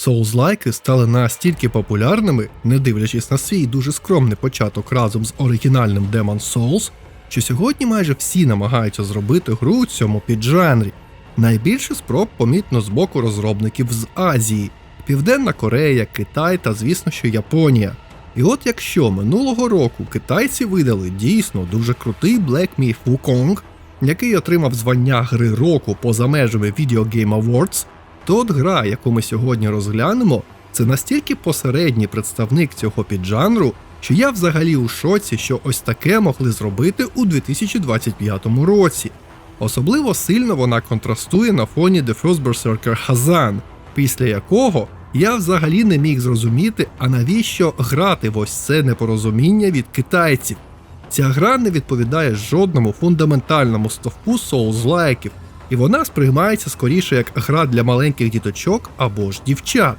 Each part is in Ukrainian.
Соузлайки стали настільки популярними, не дивлячись на свій дуже скромний початок разом з оригінальним Demon's Souls, що сьогодні майже всі намагаються зробити гру у цьому піджанрі. Найбільше спроб помітно з боку розробників з Азії, Південна Корея, Китай та, звісно, що Японія. І от якщо минулого року китайці видали дійсно дуже крутий Black Myth Wukong, який отримав звання гри року поза межами Video Game Awards, то гра, яку ми сьогодні розглянемо, це настільки посередній представник цього піджанру, що я взагалі у шоці, що ось таке могли зробити у 2025 році. Особливо сильно вона контрастує на фоні The First Berserker Hazan, після якого я взагалі не міг зрозуміти, а навіщо грати в ось це непорозуміння від китайців. Ця гра не відповідає жодному фундаментальному стовпу соузлайків, і вона сприймається скоріше як гра для маленьких діточок або ж дівчат.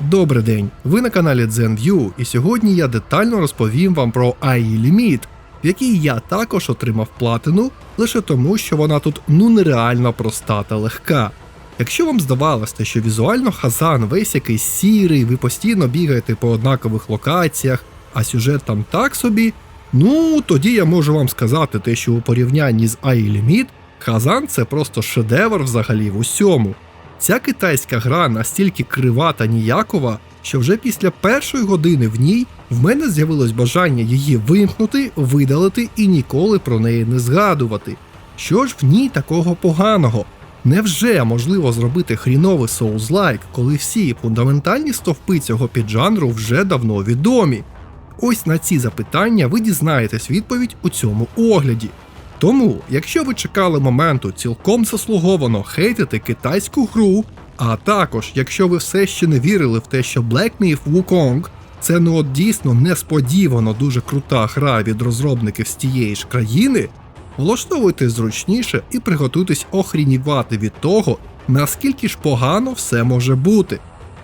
Добрий день! Ви на каналі ZenView, і сьогодні я детально розповім вам про AI Limit, в якій я також отримав платину лише тому, що вона тут ну нереально проста та легка. Якщо вам здавалося, що візуально Хазан весь якийсь сірий, ви постійно бігаєте по однакових локаціях, а сюжет там так собі, ну тоді я можу вам сказати те, що у порівнянні з AI Limit, Хазан це просто шедевр взагалі в усьому. Ця китайська гра настільки крива та ніякова, що вже після першої години в ній в мене з'явилось бажання її вимкнути, видалити і ніколи про неї не згадувати. Що ж в ній такого поганого? Невже можливо зробити хріновий соузлайк, коли всі фундаментальні стовпи цього піджанру вже давно відомі? Ось на ці запитання ви дізнаєтесь відповідь у цьому огляді. Тому, якщо ви чекали моменту цілком заслуговано хейтити китайську гру, а також якщо ви все ще не вірили в те, що Black Myth Wukong це ну от дійсно несподівано дуже крута гра від розробників з тієї ж країни, влаштовуйтесь зручніше і приготуйтесь охрінівати від того, наскільки ж погано все може бути.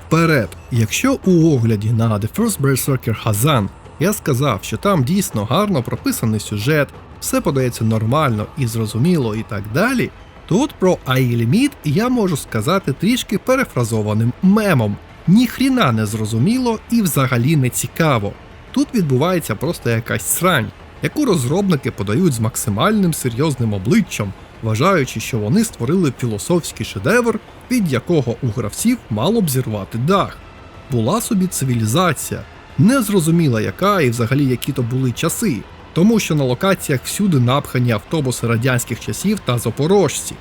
Вперед, якщо у огляді на The First Berserker Hazan я сказав, що там дійсно гарно прописаний сюжет, все подається нормально і зрозуміло і так далі, то от про Limit я можу сказати трішки перефразованим мемом. Ніхріна не зрозуміло і взагалі не цікаво. Тут відбувається просто якась срань, яку розробники подають з максимальним серйозним обличчям, вважаючи, що вони створили філософський шедевр, від якого у гравців мало б зірвати дах. Була собі цивілізація, незрозуміла яка і взагалі які то були часи, тому що на локаціях всюди напхані автобуси радянських часів та запорожці.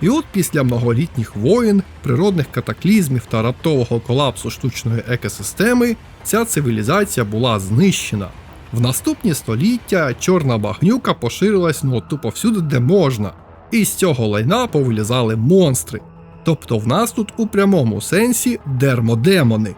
І от після многолітніх воєн, природних катаклізмів та раптового колапсу штучної екосистеми ця цивілізація була знищена. В наступні століття чорна багнюка поширилась ну тупо всюди, де можна, і з цього лайна повилізали монстри. Тобто в нас тут у прямому сенсі дермодемони.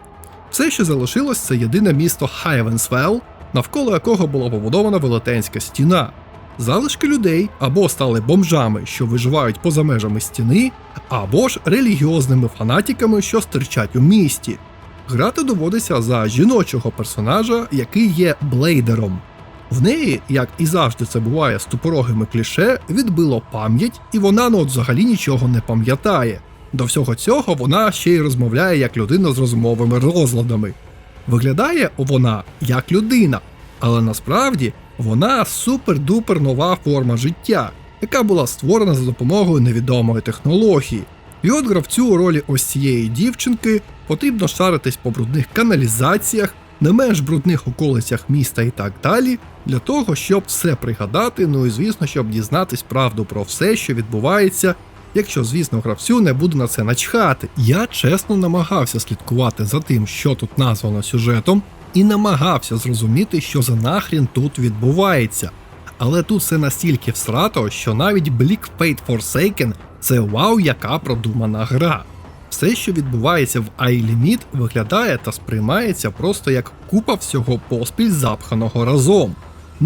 Все, що залишилось, це єдине місто Хайвенсвелл, навколо якого була побудована велетенська стіна. Залишки людей або стали бомжами, що виживають поза межами стіни, або ж релігіозними фанатіками, що стирчать у місті. Грати доводиться за жіночого персонажа, який є блейдером. В неї, як і завжди це буває з тупорогими кліше, відбило пам'ять, і вона ну от взагалі нічого не пам'ятає. До всього цього вона ще й розмовляє як людина з розумовими розладами. Виглядає вона як людина, але насправді вона супер-дупер нова форма життя, яка була створена за допомогою невідомої технології. І от гравцю у ролі ось цієї дівчинки потрібно шаритись по брудних каналізаціях, не менш брудних околицях міста і так далі, для того, щоб все пригадати, ну і звісно, щоб дізнатись правду про все, що відбувається, якщо, звісно, гравцю не буде на це начхати. Я чесно намагався слідкувати за тим, що тут названо сюжетом, і намагався зрозуміти, що за нахрін тут відбувається. Але тут все настільки всрато, що навіть Bleak Fate Forsaken це вау, яка продумана гра. Все, що відбувається в iLimit, виглядає та сприймається просто як купа всього поспіль запханого разом.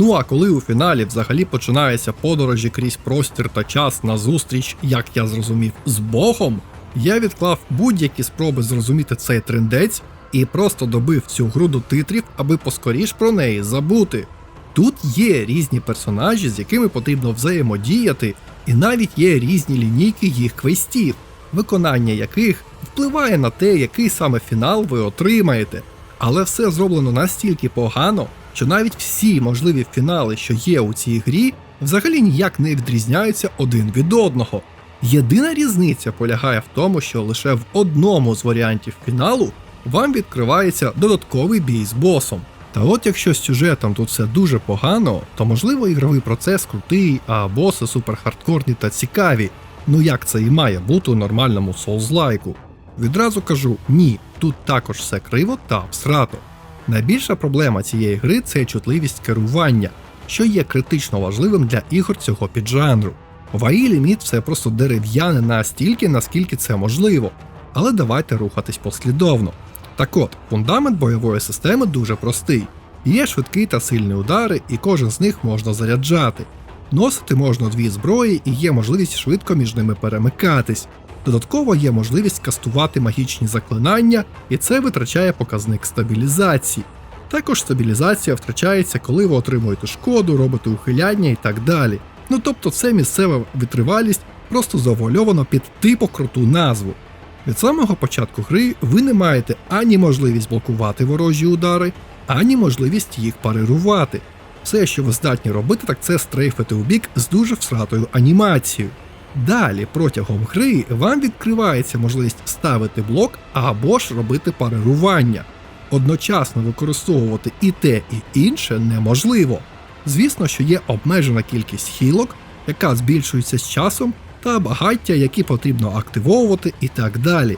Ну а коли у фіналі взагалі починаються подорожі крізь простір та час на зустріч, як я зрозумів, з Богом, я відклав будь-які спроби зрозуміти цей трендець і просто добив цю гру до титрів, аби поскоріш про неї забути. Тут є різні персонажі, з якими потрібно взаємодіяти, І навіть є різні лінійки їх квестів, виконання яких впливає на те, який саме фінал ви отримаєте. Але все зроблено настільки погано, що навіть всі можливі фінали, що є у цій грі, взагалі ніяк не відрізняються один від одного. Єдина різниця полягає в тому, що лише в одному з варіантів фіналу вам відкривається додатковий бій з босом. Та от якщо з сюжетом тут все дуже погано, то можливо ігровий процес крутий, а боси суперхардкорні та цікаві. Ну як це і має бути у нормальному соузлайку. Відразу кажу ні, тут також все криво та абстрато. Найбільша проблема цієї гри це чутливість керування, що є критично важливим для ігор цього піджанру. В AI Limit все просто дерев'яне настільки, наскільки це можливо. Але давайте рухатись послідовно. Так от, фундамент бойової системи дуже простий. Є швидкі та сильні удари, і кожен з них можна заряджати. Носити можна дві зброї і є можливість швидко між ними перемикатись. Додатково є можливість кастувати магічні заклинання, і це витрачає показник стабілізації. Також стабілізація втрачається, коли ви отримуєте шкоду, робите ухиляння і так далі. Ну тобто це місцева витривалість просто завуальовано під типу круту назву. Від самого початку гри ви не маєте ані можливість блокувати ворожі удари, ані можливість їх парирувати. Все, що ви здатні робити, так це стрейфити у бік з дуже всратою анімацією. Далі, протягом гри, вам відкривається можливість ставити блок або ж робити парирування. Одночасно використовувати і те, і інше неможливо. Звісно, що є обмежена кількість хілок, яка збільшується з часом, та багаття, які потрібно активовувати і так далі.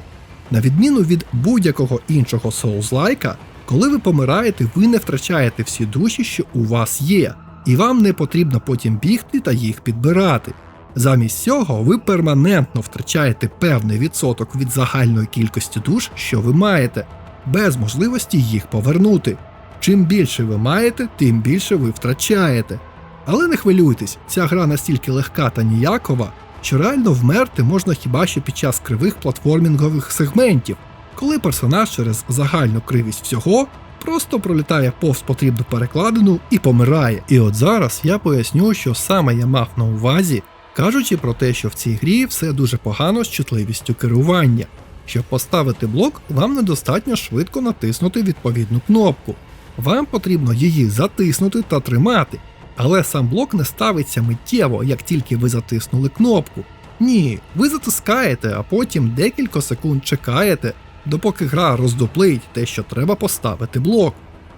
На відміну від будь-якого іншого соузлайка, коли ви помираєте, ви не втрачаєте всі душі, що у вас є, і вам не потрібно потім бігти та їх підбирати. Замість цього ви перманентно втрачаєте певний відсоток від загальної кількості душ, що ви маєте, без можливості їх повернути. Чим більше ви маєте, тим більше ви втрачаєте. Але не хвилюйтесь, ця гра настільки легка та ніякова, що реально вмерти можна хіба що під час кривих платформінгових сегментів, коли персонаж через загальну кривість всього просто пролітає повз потрібну перекладину і помирає. І от зараз я поясню, що саме я мав на увазі, кажучи про те, що в цій грі все дуже погано з чутливістю керування. Щоб поставити блок, вам недостатньо швидко натиснути відповідну кнопку. Вам потрібно її затиснути та тримати. Але сам блок не ставиться миттєво, як тільки ви затиснули кнопку. Ні, ви затискаєте, а потім декілька секунд чекаєте, допоки гра роздуплить те, що треба поставити блок.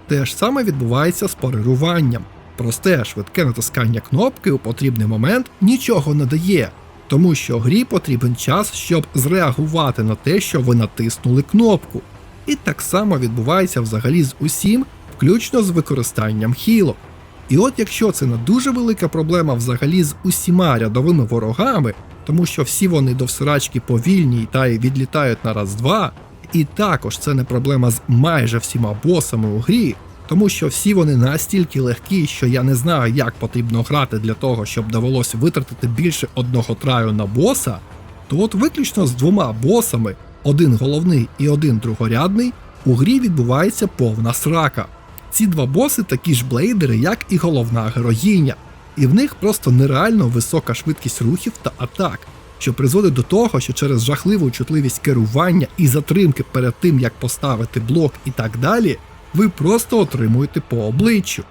Те ж саме відбувається з парируванням. Просте швидке натискання кнопки у потрібний момент нічого не дає, тому що грі потрібен час, щоб зреагувати на те, що ви натиснули кнопку. І так само відбувається взагалі з усім, включно з використанням хілок. І от якщо це не дуже велика проблема взагалі з усіма рядовими ворогами, тому що всі вони до всрачки повільні та й відлітають на раз-два, і також це не проблема з майже всіма босами у грі, тому що всі вони настільки легкі, що я не знаю, як потрібно грати для того, щоб довелося витратити більше одного траю на боса, то от виключно з двома босами, один головний і один другорядний, у грі відбувається повна срака. Ці два боси такі ж блейдери, як і головна героїня, і в них просто нереально висока швидкість рухів та атак, що призводить до того, що через жахливу чутливість керування і затримки перед тим, як поставити блок і так далі, ви просто отримуєте по обличчю.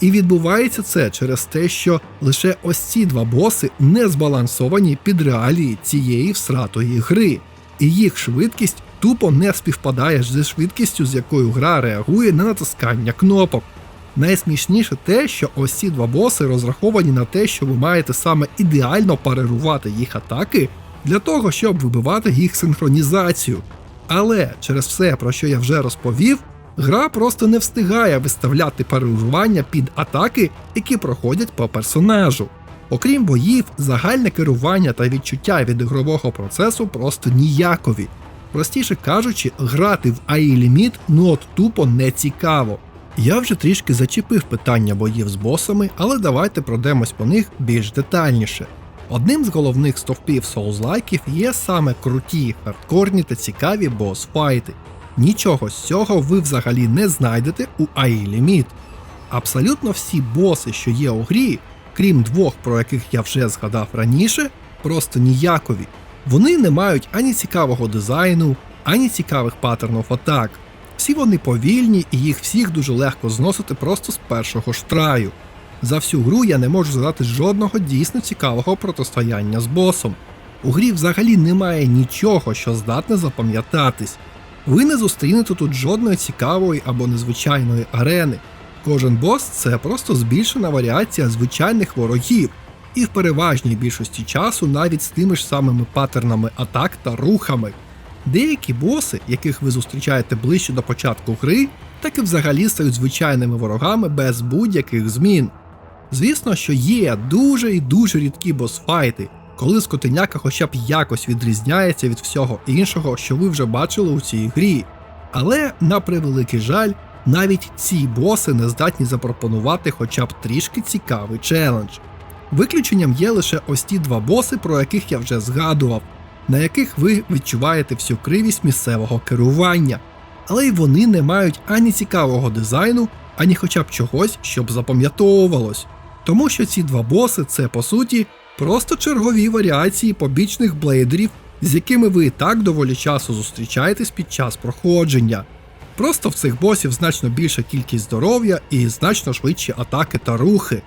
І відбувається це через те, що лише ось ці два боси не збалансовані під реалії цієї всратої гри, і їх швидкість тупо не співпадає зі швидкістю, з якою гра реагує на натискання кнопок. Найсмішніше те, що ось ці два боси розраховані на те, що ви маєте саме ідеально парирувати їх атаки для того, щоб вибивати їх синхронізацію. Але через все, про що я вже розповів, гра просто не встигає виставляти парирування під атаки, які проходять по персонажу. Окрім боїв, загальне керування та відчуття від ігрового процесу просто ніякові. Простіше кажучи, грати в AI Limit ну от тупо не цікаво. Я вже трішки зачепив питання боїв з босами, але давайте пройдемось по них більш детальніше. Одним з головних стовпів соузлайків є саме круті, хардкорні та цікаві бос-файти. Нічого з цього ви взагалі не знайдете у AI Limit. Абсолютно всі боси, що є у грі, крім двох, про яких я вже згадав раніше, просто ніякові. Вони не мають ані цікавого дизайну, ані цікавих паттернів атак. Всі вони повільні і їх всіх дуже легко зносити просто з першого ж траю. За всю гру я не можу згадати жодного дійсно цікавого протистояння з босом. У грі взагалі немає нічого, що здатне запам'ятатись. Ви не зустрінете тут жодної цікавої або незвичайної арени. Кожен бос це просто збільшена варіація звичайних ворогів, і в переважній більшості часу навіть з тими ж самими паттернами атак та рухами. Деякі боси, яких ви зустрічаєте ближче до початку гри, так і взагалі стають звичайними ворогами без будь-яких змін. Звісно, що є дуже і дуже рідкі босфайти, коли скотиняка хоча б якось відрізняється від всього іншого, що ви вже бачили у цій грі. Але, на превеликий жаль, навіть ці боси не здатні запропонувати хоча б трішки цікавий челендж. Виключенням є лише ось ті два боси, про яких я вже згадував, на яких ви відчуваєте всю кривість місцевого керування. Але й вони не мають ані цікавого дизайну, ані хоча б чогось, щоб запам'ятовувалось. Тому що ці два боси це по суті просто чергові варіації побічних блейдерів, з якими ви і так доволі часу зустрічаєтесь під час проходження. Просто в цих босів значно більша кількість здоров'я і значно швидші атаки та рухи.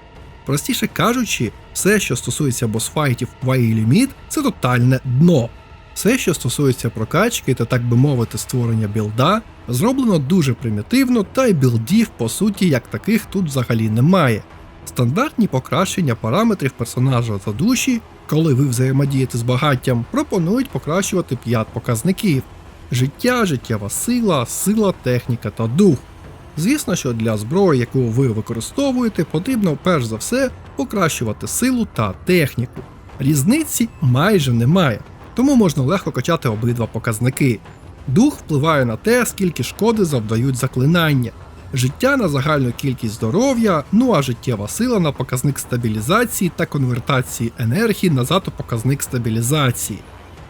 Простіше кажучи, все, що стосується босфайтів в Limit, це тотальне дно. Все, що стосується прокачки та так би мовити створення білда, зроблено дуже примітивно, та й білдів, по суті, як таких тут взагалі немає. Стандартні покращення параметрів персонажа та душі, коли ви взаємодієте з багаттям, пропонують покращувати 5 показників: життя, життєва сила, сила, техніка та дух. Звісно, що для зброї, яку ви використовуєте, потрібно перш за все покращувати силу та техніку. Різниці майже немає, тому можна легко качати обидва показники. Дух впливає на те, скільки шкоди завдають заклинання, життя на загальну кількість здоров'я, ну а життєва сила на показник стабілізації та конвертації енергії назад у показник стабілізації.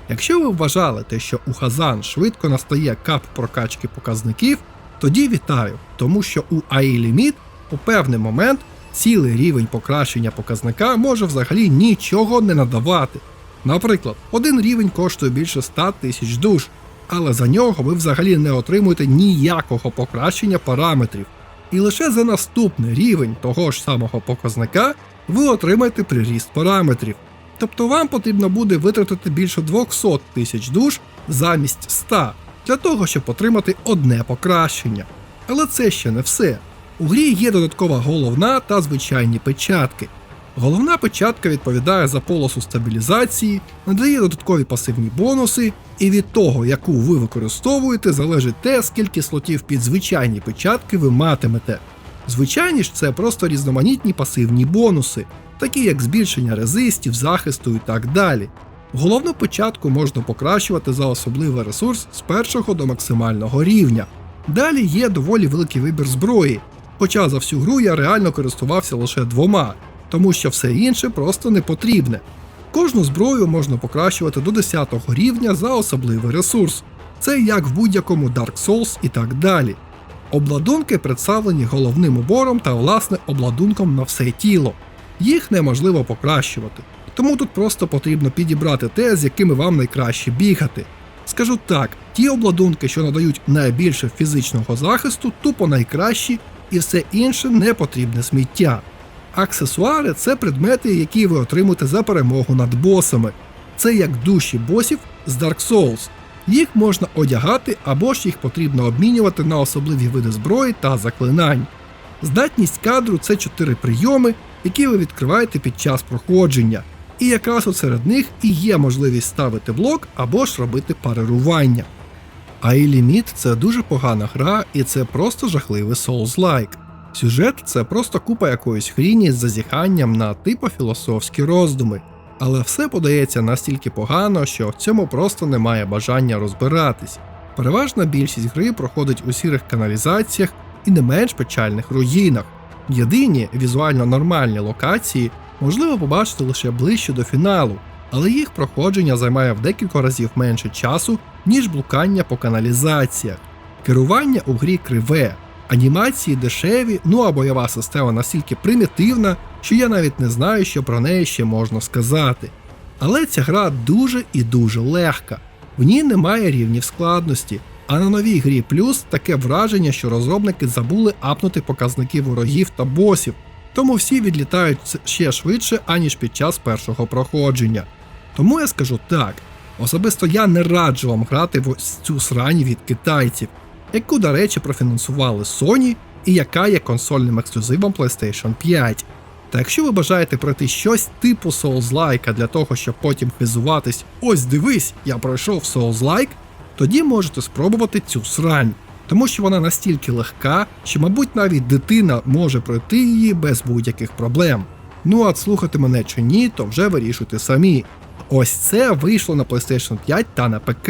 Якщо ви вважали те, що у Хазан швидко настає кап прокачки показників, тоді вітаю, тому що у AI Limit у певний момент цілий рівень покращення показника може взагалі нічого не надавати. Наприклад, один рівень коштує більше 100 тисяч душ, але за нього ви взагалі не отримуєте ніякого покращення параметрів. І лише за наступний рівень того ж самого показника ви отримаєте приріст параметрів. Тобто вам потрібно буде витратити більше 200 тисяч душ замість 100 для того, щоб отримати одне покращення. Але це ще не все. У грі є додаткова головна та звичайні печатки. Головна печатка відповідає за полосу стабілізації, надає додаткові пасивні бонуси, і від того, яку ви використовуєте, залежить те, скільки слотів під звичайні печатки ви матимете. Звичайні ж це просто різноманітні пасивні бонуси, такі як збільшення резистів, захисту і так далі. Головну печатку можна покращувати за особливий ресурс з першого до максимального рівня. Далі є доволі великий вибір зброї, хоча за всю гру я реально користувався лише двома, тому що все інше просто не потрібне. Кожну зброю можна покращувати до 10 рівня за особливий ресурс. Це як в будь-якому Dark Souls і так далі. Обладунки представлені головним убором та власне обладунком на все тіло. Їх неможливо покращувати, тому тут просто потрібно підібрати те, з якими вам найкраще бігати. Скажу так, ті обладунки, що надають найбільше фізичного захисту, тупо найкращі, і все інше не потрібне сміття. Аксесуари це предмети, які ви отримуєте за перемогу над босами. Це як душі босів з Dark Souls. Їх можна одягати або ж їх потрібно обмінювати на особливі види зброї та заклинань. Здатність кадру це чотири прийоми, які ви відкриваєте під час проходження. І якраз от серед них і є можливість ставити блок або ж робити парирування. А і ліміт це дуже погана гра, і це просто жахливий Souls-like. Сюжет це просто купа якоїсь хріні з зазіханням на типу філософські роздуми, але все подається настільки погано, що в цьому просто немає бажання розбиратись. Переважна більшість гри проходить у сірих каналізаціях і не менш печальних руїнах. Єдині візуально нормальні локації можливо побачити лише ближче до фіналу, але їх проходження займає в декілька разів менше часу, ніж блукання по каналізаціях. Керування у грі криве, Анімації дешеві, ну а бойова система настільки примітивна, що я навіть не знаю, що про неї ще можна сказати. Але ця гра дуже і дуже легка. В ній немає рівнів складності, а на новій грі плюс таке враження, що розробники забули апнути показники ворогів та босів, тому всі відлітають ще швидше, аніж під час першого проходження. Тому я скажу так: особисто я не раджу вам грати в ось цю срань від китайців, яку, до речі, профінансували Sony і яка є консольним ексклюзивом PlayStation 5. Та якщо ви бажаєте пройти щось типу Souls-like для того, щоб потім хизуватись, ось дивись, я пройшов Souls-like, тоді можете спробувати цю срань, тому що вона настільки легка, що, мабуть, навіть дитина може пройти її без будь-яких проблем. Ну а слухати мене чи ні, то вже вирішуйте самі. Ось це вийшло на PlayStation 5 та на ПК.